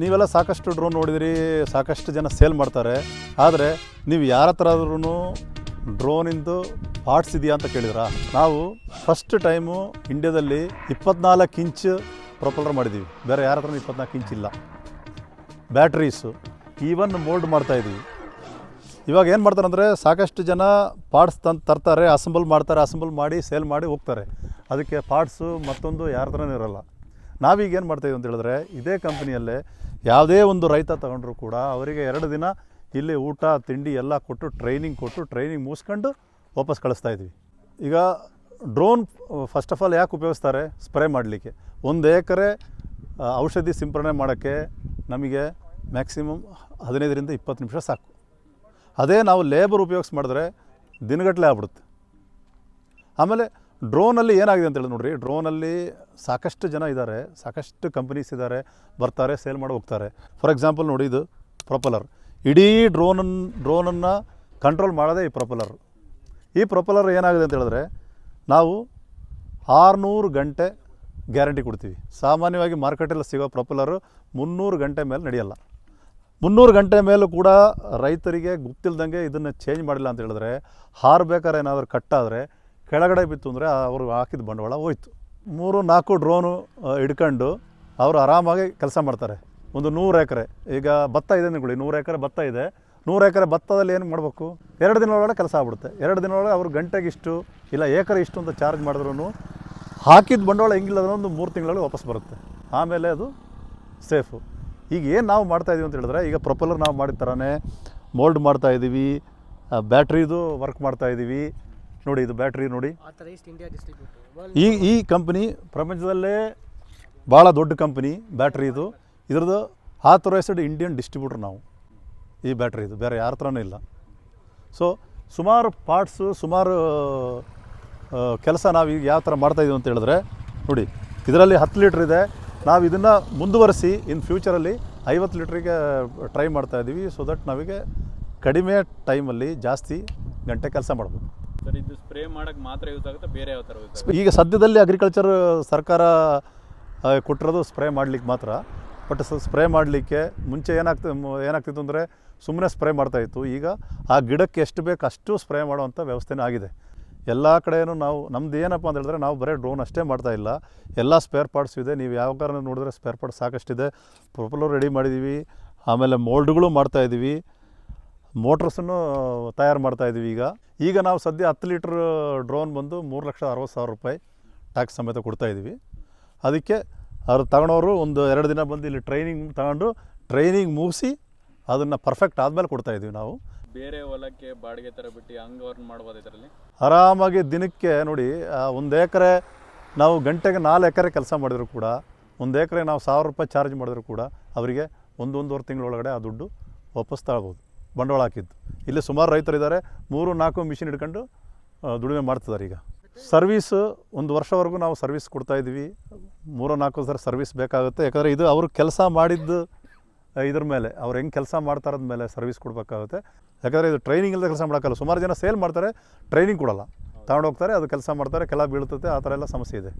ನೀವೆಲ್ಲ ಸಾಕಷ್ಟು ಡ್ರೋನ್ ನೋಡಿದಿರಿ, ಸಾಕಷ್ಟು ಜನ ಸೇಲ್ ಮಾಡ್ತಾರೆ. ಆದರೆ ನೀವು ಯಾರ ಹತ್ರ ಆದ್ರೂ ಡ್ರೋನಿಂದು ಪಾರ್ಟ್ಸ್ ಇದೆಯಾ ಅಂತ ಕೇಳಿದ್ರಾ? ನಾವು ಫಸ್ಟ್ ಟೈಮು ಇಂಡಿಯಾದಲ್ಲಿ ಇಪ್ಪತ್ನಾಲ್ಕು ಇಂಚ್ ಪ್ರೊಪಲ್ಲರ್ ಮಾಡಿದ್ದೀವಿ ಬೇರೆ ಯಾರ ಹತ್ರನೂ ಇಪ್ಪತ್ನಾಲ್ಕು ಇಂಚ್ ಇಲ್ಲ. ಬ್ಯಾಟ್ರೀಸು. ಈವನ್ ಮೋಲ್ಡ್ ಮಾಡ್ತಾ ಇದ್ದೀವಿ ಇವಾಗ ಏನು ಮಾಡ್ತಾರೆ ಅಂದರೆ ಸಾಕಷ್ಟು ಜನ ಪಾರ್ಟ್ಸ್ ತಂದು ತರ್ತಾರೆ, ಅಸೆಂಬಲ್ ಮಾಡ್ತಾರೆ, ಅಸೆಂಬಲ್ ಮಾಡಿ, ಸೇಲ್ ಮಾಡಿ ಹೋಗ್ತಾರೆ. ಅದಕ್ಕೆ ಪಾರ್ಟ್ಸು ಮತ್ತೊಂದು ಯಾರ ಹತ್ರನೂ ಇರೋಲ್ಲ. ನಾವೀಗ ಏನು ಮಾಡ್ತಾಯಿದ್ವಿ ಅಂತ ಹೇಳಿದ್ರೆ, ಇದೇ ಕಂಪ್ನಿಯಲ್ಲೇ ಯಾವುದೇ ಒಂದು ರೈತ ತಗೊಂಡ್ರು ಕೂಡ ಅವರಿಗೆ ಎರಡು ದಿನ ಇಲ್ಲಿ ಊಟ, ತಿಂಡಿ ಎಲ್ಲ ಕೊಟ್ಟು ಟ್ರೈನಿಂಗ್ ಕೊಟ್ಟು ಟ್ರೈನಿಂಗ್ ಮುಗಿಸ್ಕೊಂಡು ವಾಪಸ್ ಕಳಿಸ್ತಾ ಇದ್ವಿ. ಈಗ ಡ್ರೋನ್ ಫಸ್ಟ್ ಆಫ್ ಆಲ್ ಯಾಕೆ ಉಪಯೋಗಿಸ್ತಾರೆ? ಸ್ಪ್ರೇ ಮಾಡಲಿಕ್ಕೆ. ಒಂದು ಎಕರೆ ಔಷಧಿ ಸಿಂಪರಣೆ ಮಾಡೋಕ್ಕೆ ನಮಗೆ ಮ್ಯಾಕ್ಸಿಮಮ್ ಹದಿನೈದರಿಂದ ಇಪ್ಪತ್ತು ನಿಮಿಷ ಸಾಕು. ಅದೇ ನಾವು ಲೇಬರ್ ಉಪಯೋಗಿಸಿ ಮಾಡಿದ್ರೆ ದಿನಗಟ್ಟಲೆ ಆಗ್ಬಿಡುತ್ತೆ. ಆಮೇಲೆ ಡ್ರೋನಲ್ಲಿ ಏನಾಗಿದೆ ಅಂತ ಹೇಳಿ ನೋಡ್ರಿ, ಡ್ರೋನಲ್ಲಿ ಸಾಕಷ್ಟು ಜನ ಇದ್ದಾರೆ, ಸಾಕಷ್ಟು ಕಂಪನೀಸ್ ಇದ್ದಾರೆ, ಬರ್ತಾರೆ, ಸೇಲ್ ಮಾಡಿ ಹೋಗ್ತಾರೆ. ಫಾರ್ ಎಕ್ಸಾಂಪಲ್ ನೋಡಿ ಇದು ಪ್ರೊಪಲರ್ ಇಡೀ ಡ್ರೋನನ್ನು ಡ್ರೋನನ್ನು ಕಂಟ್ರೋಲ್ ಮಾಡೋದೇ ಈ ಪ್ರೊಪಲರ್ ಈ ಪ್ರೊಪಲರ್ ಏನಾಗಿದೆ ಅಂತ ಹೇಳಿದ್ರೆ, ನಾವು ಆರುನೂರು ಗಂಟೆ ಗ್ಯಾರಂಟಿ ಕೊಡ್ತೀವಿ. ಸಾಮಾನ್ಯವಾಗಿ ಮಾರ್ಕೆಟಲ್ಲಿ ಸಿಗೋ ಪ್ರೊಪಲರು ಮುನ್ನೂರು ಗಂಟೆ ಮೇಲೆ ನಡೆಯಲ್ಲ. ಮುನ್ನೂರು ಗಂಟೆ ಮೇಲೂ ಕೂಡ ರೈತರಿಗೆ ಗೊತ್ತಿಲ್ದಂಗೆ ಇದನ್ನು ಚೇಂಜ್ ಮಾಡಿಲ್ಲ ಅಂತ ಹೇಳಿದ್ರೆ, ಹಾರ್ಬೇಕಾದ್ರೆ ಏನಾದರೂ ಕಟ್ಟಾದರೆ ಕೆಳಗಡೆ ಬಿತ್ತು ಅಂದರೆ ಅವರು ಹಾಕಿದ ಬಂಡವಾಳ ಹೋಯ್ತು. ಮೂರು, ನಾಲ್ಕು ಡ್ರೋನು ಹಿಡ್ಕೊಂಡು ಅವರು ಆರಾಮಾಗಿ ಕೆಲಸ ಮಾಡ್ತಾರೆ. ಒಂದು ನೂರು ಎಕರೆ. ಈಗ ಭತ್ತ ಇದೆ ಅಂದ್ಕೊಳ್ಳಿ. ನೂರು ಎಕರೆ ಭತ್ತ ಇದೆ. ನೂರು ಎಕರೆ ಭತ್ತದಲ್ಲಿ ಏನು ಮಾಡಬೇಕು? ಎರಡು ದಿನ ಕೆಲಸ ಆಗ್ಬಿಡುತ್ತೆ. ಎರಡು ದಿನ ಒಳಗೆ ಅವ್ರು ಗಂಟೆಗೆ ಇಷ್ಟು, ಇಲ್ಲ ಏಕರೆ ಇಷ್ಟು ಅಂತ ಚಾರ್ಜ್ ಮಾಡಿದ್ರೂ ಹಾಕಿದ ಬಂಡವಾಳ ಹೆಂಗಿಲ್ಲ ಅಂದ್ರೆ ಒಂದು ಮೂರು ತಿಂಗಳಲ್ಲಿ ವಾಪಸ್ ಬರುತ್ತೆ. ಆಮೇಲೆ ಅದು ಸೇಫು. ಈಗ ಏನು ನಾವು ಮಾಡ್ತಾಯಿದ್ದೀವಿ ಅಂತ ಹೇಳಿದ್ರೆ, ಈಗ ಪ್ರೊಪೆಲ್ಲರ್ ನಾವು ಮಾಡಿದ ಥರನೇ ಮೋಲ್ಡ್ ಮಾಡ್ತಾಯಿದ್ದೀವಿ ಬ್ಯಾಟ್ರಿದು ವರ್ಕ್ ಮಾಡ್ತಾ ಇದ್ದೀವಿ ನೋಡಿ ಇದು ಬ್ಯಾಟ್ರಿ ನೋಡಿ. ಈ ಈ ಕಂಪ್ನಿ ಪ್ರಪಂಚದಲ್ಲೇ ಭಾಳ ದೊಡ್ಡ ಕಂಪ್ನಿ ಬ್ಯಾಟ್ರಿ ಇದು. ಇದ್ರದ್ದು ಆಥರೈಸ್ಡ್ ಇಂಡಿಯನ್ ಡಿಸ್ಟ್ರಿಬ್ಯೂಟರ್ ನಾವು. ಈ ಬ್ಯಾಟ್ರಿ ಇದು. ಬೇರೆ ಯಾರ ಹತ್ರನೂ ಇಲ್ಲ. ಸೊ ಸುಮಾರು ಪಾರ್ಟ್ಸು ಸುಮಾರು ಕೆಲಸ ನಾವು ಈಗ ಯಾವ ಥರ ಮಾಡ್ತಾಯಿದ್ದೀವಿ ಅಂತ ಹೇಳಿದ್ರೆ ನೋಡಿ ಇದರಲ್ಲಿ ಹತ್ತು ಲೀಟ್ರ್ ಇದೆ. ನಾವು ಇದನ್ನು ಮುಂದುವರಿಸಿ ಇನ್ ಫ್ಯೂಚರಲ್ಲಿ ಐವತ್ತು ಲೀಟ್ರಿಗೆ ಟ್ರೈ ಮಾಡ್ತಾ ಇದ್ದೀವಿ ಸೊ ದಟ್ ನಮಗೆ ಕಡಿಮೆ ಟೈಮಲ್ಲಿ ಜಾಸ್ತಿ ಗಂಟೆ ಕೆಲಸ ಮಾಡ್ಬೋದು. ಸರ್, ಇದು ಸ್ಪ್ರೇ ಮಾಡಕ್ ಮಾತ್ರ ಯೂಸ್ ಆಗುತ್ತೆ, ಬೇರೆ ಯಾವ ಥರ ಈಗ ಸದ್ಯದಲ್ಲಿ ಅಗ್ರಿಕಲ್ಚರ್ ಸರ್ಕಾರ ಕೊಟ್ಟಿರೋದು ಸ್ಪ್ರೇ ಮಾಡಲಿಕ್ಕೆ ಮಾತ್ರ. ಬಟ್ ಸ್ಪ್ರೇ ಮಾಡಲಿಕ್ಕೆ ಮುಂಚೆ ಏನಾಗ್ತ ಏನಾಗ್ತಿತ್ತು ಅಂದರೆ ಸುಮ್ಮನೆ ಸ್ಪ್ರೇ ಮಾಡ್ತಾಯಿತ್ತು ಈಗ ಆ ಗಿಡಕ್ಕೆ ಎಷ್ಟು ಬೇಕು ಅಷ್ಟು ಸ್ಪ್ರೇ ಮಾಡುವಂಥ ವ್ಯವಸ್ಥೆನೂ ಆಗಿದೆ. ಎಲ್ಲ ಕಡೆಯೂ ನಾವು, ನಮ್ದು ಏನಪ್ಪ ಅಂತ ಹೇಳಿದ್ರೆ ನಾವು ಬರೀ ಡ್ರೋನ್ ಅಷ್ಟೇ ಮಾಡ್ತಾ ಇಲ್ಲ. ಎಲ್ಲ ಸ್ಪೇರ್ ಪಾರ್ಟ್ಸ್ ಇದೆ. ನೀವು ಯಾವ ಕಾರಣ ನೋಡಿದ್ರೆ ಸ್ಪೇರ್ ಪಾರ್ಟ್ಸ್ ಸಾಕಷ್ಟಿದೆ. ಪ್ರೊಪಲರ್ ರೆಡಿ ಮಾಡಿದ್ದೀವಿ ಆಮೇಲೆ ಮೋಲ್ಡ್ಗಳು ಮಾಡ್ತಾಯಿದ್ದೀವಿ ಮೋಟ್ರಸನ್ನು ತಯಾರು ಮಾಡ್ತಾ ಇದ್ದೀವಿ ಈಗ. ಈಗ ನಾವು ಸದ್ಯ ಹತ್ತು ಲೀಟ್ರ್ ಡ್ರೋನ್ ಬಂದು ಮೂರು ಲಕ್ಷ ಅರವತ್ತು ಸಾವಿರ ರೂಪಾಯಿ ಟ್ಯಾಕ್ಸ್ ಸಮೇತ ಕೊಡ್ತಾ ಇದ್ದೀವಿ. ಅದಕ್ಕೆ ಅವ್ರು ತಗೊಳೋರು ಒಂದು ಎರಡು ದಿನ ಬಂದು ಇಲ್ಲಿ ಟ್ರೈನಿಂಗ್ ತಗೊಂಡು ಟ್ರೈನಿಂಗ್ ಮುಗಿಸಿ ಅದನ್ನು ಪರ್ಫೆಕ್ಟ್ ಆದಮೇಲೆ ಕೊಡ್ತಾ ಇದ್ದೀವಿ ನಾವು. ಬೇರೆ ಹೊಲಕ್ಕೆ ಬಾಡಿಗೆ ಥರ ಬಿಟ್ಟು ಹಂಗೆ ಮಾಡ್ಬೋದು ಇದರಲ್ಲಿ? ಆರಾಮಾಗಿ ದಿನಕ್ಕೆ ನೋಡಿ ಒಂದು ಎಕರೆ ನಾವು ಗಂಟೆಗೆ ನಾಲ್ಕು ಎಕರೆ ಕೆಲಸ ಮಾಡಿದ್ರು ಕೂಡ ಒಂದು ಎಕರೆ ನಾವು ಸಾವಿರ ರೂಪಾಯಿ ಚಾರ್ಜ್ ಮಾಡಿದ್ರು ಕೂಡ ಅವರಿಗೆ ಒಂದೊಂದುವರೆ ತಿಂಗಳೊಳಗಡೆ ಆ ದುಡ್ಡು ವಾಪಸ್ ತಗೊಳ್ಬೋದು ಬಂಡವಾಳ ಹಾಕಿದ್ದು. ಇಲ್ಲಿ ಸುಮಾರು ರೈತರಿದ್ದಾರೆ. ಮೂರು, ನಾಲ್ಕು ಮಿಷಿನ್ ಹಿಡ್ಕೊಂಡು ದುಡಿಮೆ ಮಾಡ್ತಿದ್ದಾರೆ ಈಗ. ಸರ್ವಿಸ್ ಒಂದು ವರ್ಷವರೆಗೂ ನಾವು ಸರ್ವಿಸ್ ಕೊಡ್ತಾ ಇದ್ದೀವಿ. ಮೂರು, ನಾಲ್ಕು ಸರ್ ಸರ್ವಿಸ್ ಬೇಕಾಗುತ್ತೆ. ಯಾಕಂದರೆ ಇದು ಅವರು ಕೆಲಸ ಮಾಡಿದ್ದು ಇದ್ರ ಮೇಲೆ. ಅವ್ರು ಹೆಂಗೆ ಕೆಲಸ ಮಾಡ್ತಾರದ ಮೇಲೆ ಸರ್ವಿಸ್ ಕೊಡಬೇಕಾಗುತ್ತೆ. ಯಾಕಂದರೆ ಇದು ಟ್ರೈನಿಂಗ್ ಇಲ್ಲದೆ ಕೆಲಸ ಮಾಡೋಕ್ಕಲ್ಲ. ಸುಮಾರು ಜನ ಸೇಲ್ ಮಾಡ್ತಾರೆ ಟ್ರೈನಿಂಗ್ ಕೊಡಲ್ಲ. ತಗೊಂಡು ಹೋಗ್ತಾರೆ, ಅದು ಕೆಲಸ ಮಾಡ್ತಾರೆ, ಕೆಲ ಬೀಳ್ತದೆ ಆ ಥರ ಎಲ್ಲ ಸಮಸ್ಯೆ ಇದೆ.